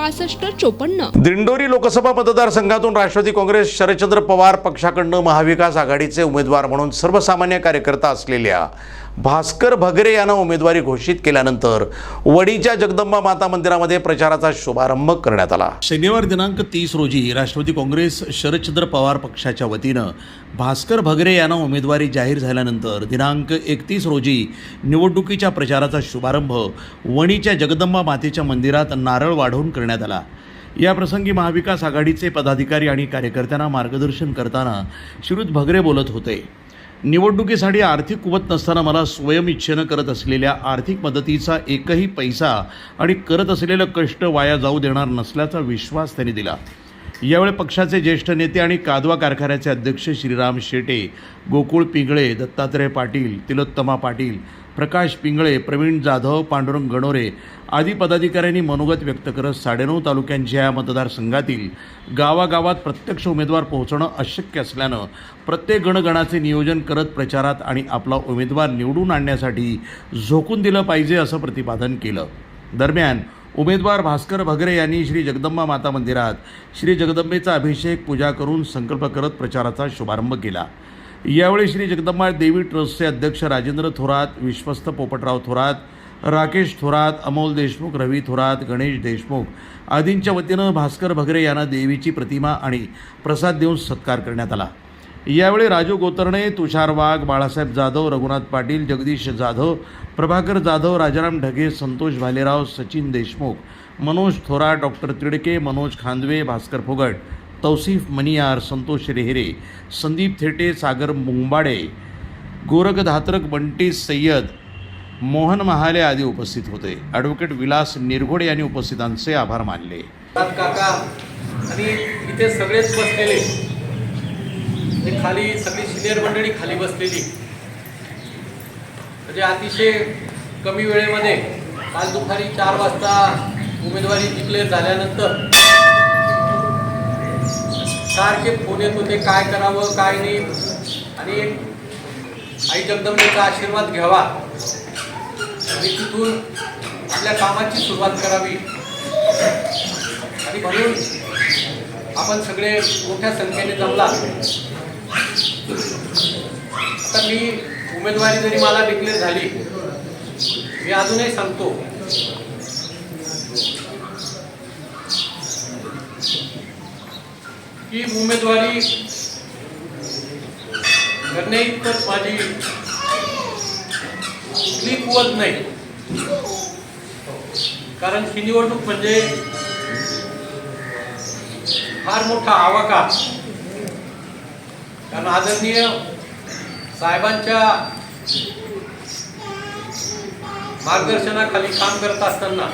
पासष्ट चोपन्न. दिंडोरी लोकसभा मतदारसंघातून राष्ट्रवादी काँग्रेस शरदचंद्र पवार पक्षाकडनं महाविकास आघाडीचे उमेदवार म्हणून सर्वसामान्य कार्यकर्ता असलेल्या भास्कर भगरे यांना उमेदवारी घोषित केल्यानंतर वडीच्या जगदंबा माता मंदिरामध्ये प्रचाराचा शुभारंभ करण्यात आला. शनिवार दिनांक तीस रोजी राष्ट्रवादी काँग्रेस शरदचंद्र पवार पक्षाच्या वतीनं भास्कर भगरे यांना उमेदवारी जाहीर झाल्यानंतर दिनांक एकतीस रोजी निवडणुकीच्या प्रचाराचा शुभारंभ वणीच्या जगदंबा मातेच्या मंदिरात नारळ वाढवून करण्यात आला. या प्रसंगी महाविकास आघाडीचे पदाधिकारी आणि कार्यकर्त्यांना मार्गदर्शन करताना श्रीयुत भगरे बोलत होते. निवडणुकीसाठी आर्थिक कुवत नसताना मला स्वयंइच्छेनं करत असलेल्या आर्थिक मदतीचा एकही पैसा आणि करत असलेलं कष्ट वाया जाऊ देणार नसल्याचा विश्वास त्यांनी दिला. यावेळी पक्षाचे ज्येष्ठ नेते आणि कादवा कारखान्याचे अध्यक्ष श्रीराम शेटे गोकुळ पिंगळे दत्तात्रय पाटील तिलोत्तमा पाटील प्रकाश पिंगळे प्रवीण जाधव पांडुरंग गणोरे आदी पदाधिकाऱ्यांनी मनोगत व्यक्त करत साडेनऊ तालुक्यांच्या या मतदारसंघातील गावागावात प्रत्यक्ष उमेदवार पोहोचणं अशक्य असल्यानं प्रत्येक गणगणाचे नियोजन करत प्रचारात आणि आपला उमेदवार निवडून आणण्यासाठी झोकून दिलं पाहिजे असं प्रतिपादन केलं. दरम्यान उमेदवार भास्कर भगरे यांनी श्री जगदंबा माता मंदिरात श्री जगदंबेचा अभिषेक पूजा करून संकल्प करत प्रचाराचा शुभारंभ केला. यावेळी श्री जगदंबा देवी ट्रस्टचे अध्यक्ष राजेंद्र थोरात विश्वस्त पोपटराव थोरात राकेश थोरात अमोल देशमुख रवी थोरात गणेश देशमुख आदींच्या वतीनं भास्कर भगरे यांना देवीची प्रतिमा आणि प्रसाद देऊन सत्कार करण्यात आला. यावेळी राजू गोतरणे तुषार वाघ बाळासाहेब जाधव रघुनाथ पाटील जगदीश जाधव प्रभाकर जाधव राजाराम ढगे संतोष भालेराव सचिन देशमुख मनोज थोरात डॉक्टर तिडके मनोज खांदवे भास्कर फोगट तौसिफ मनियार संतोष रेहरे संदीप थेटे सागर मुंबाडे गोरख धात्रक बंटी सय्यद मोहन महाले आदी उपस्थित होते. ॲडव्होकेट विलास निरघोडे यांनी उपस्थितांचे आभार मानले. काका आणि इथे सगळेच बसलेले. म्हणजे खाली सगळी सिनियर मंडळी खाली बसलेली. म्हणजे अतिशय कमी वेळेमध्ये काल दुपारी चार वाजता उमेदवारी डिक्लेअर झाल्यानंतर सारखे फोन येत होते काय करावं काय नाही. आणि आई जगदंबेचा आशीर्वाद घ्यावा. आणि तिथून आपल्या कामाची सुरुवात करावी. आणि म्हणून आपण सगळे मोठ्या संख्येने जमला. आता मी उमेदवारी जरी मला डिक्लेअर झाली मी अजूनही सांगतो की उमेदवारी करणे इतकंच माझी कुठली कुवत नाही. कारण ही निवडणूक म्हणजे फार मोठा आवाका. कारण आदरणीय साहेबांच्या मार्गदर्शनाखाली काम करत असताना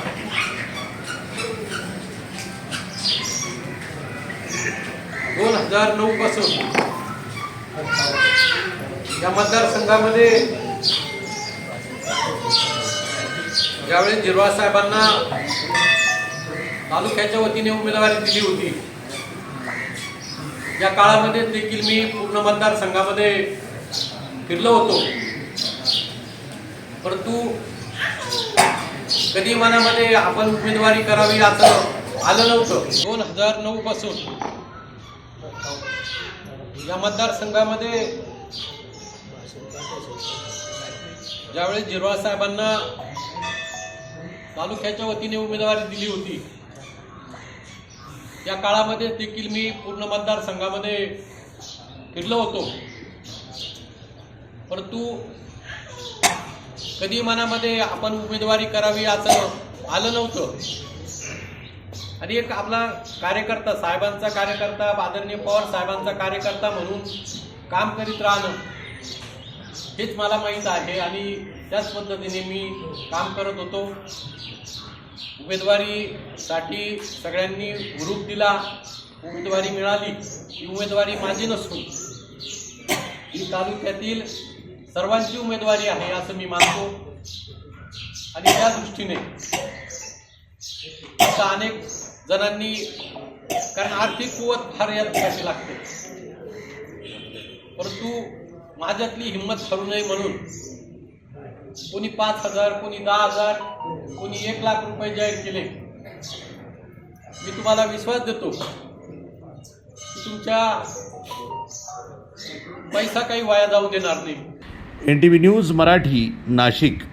दोन हजार नऊ पासून या मतदारसंघामध्ये ज्यावेळेस जिरवा साहेबांना तालुक्याच्या वतीने उमेदवारी दिली होती या काळामध्ये देखील मी पूर्ण मतदारसंघामध्ये फिरलो होतो. परंतु कधी मनामध्ये आपण उमेदवारी करावी असं आलं नव्हतं. दोन हजार नऊ पासून या मतदारसंघामध्ये ज्यावेळेस जिरवा साहेबांना तालुक्याच्या वतीने उमेदवारी दिली होती या काळामध्ये देखील मी पूर्ण मतदारसंघामध्ये फिरलो होतो. परंतु कधी मनामध्ये आपण उमेदवारी करावी असं आलं नव्हतं. आणि एक आपला कार्यकर्ता साहेबांचा कार्यकर्ता आदरणीय पवार साहेबांचा कार्यकर्ता म्हणून काम करीत राहणं हेच मला माहीत आहे आणि त्याच पद्धतीने मी काम करत होतो. उमेदवारीसाठी सगळ्यांनी ग्रुप दिला उमेदवारी मिळाली ही उमेदवारी माझी नसून. ही तालुक्यातील सर्वांची उमेदवारी आहे असं मी मानतो. आणि त्या दृष्टीने अनेक जणांनी कारण आर्थिक कुवत फार यात करावी लागते. परंतु माझ्यातली हिंमत ठरू नये म्हणून कोणी पाच हजार कोणी दहा हजार कोणी एक लाख रुपये जाहीर केले. मी तुम्हाला विश्वास देतो तुमच्या पैसा काही वाया जाऊ देणार नाही. N T V news Marathi Nashik.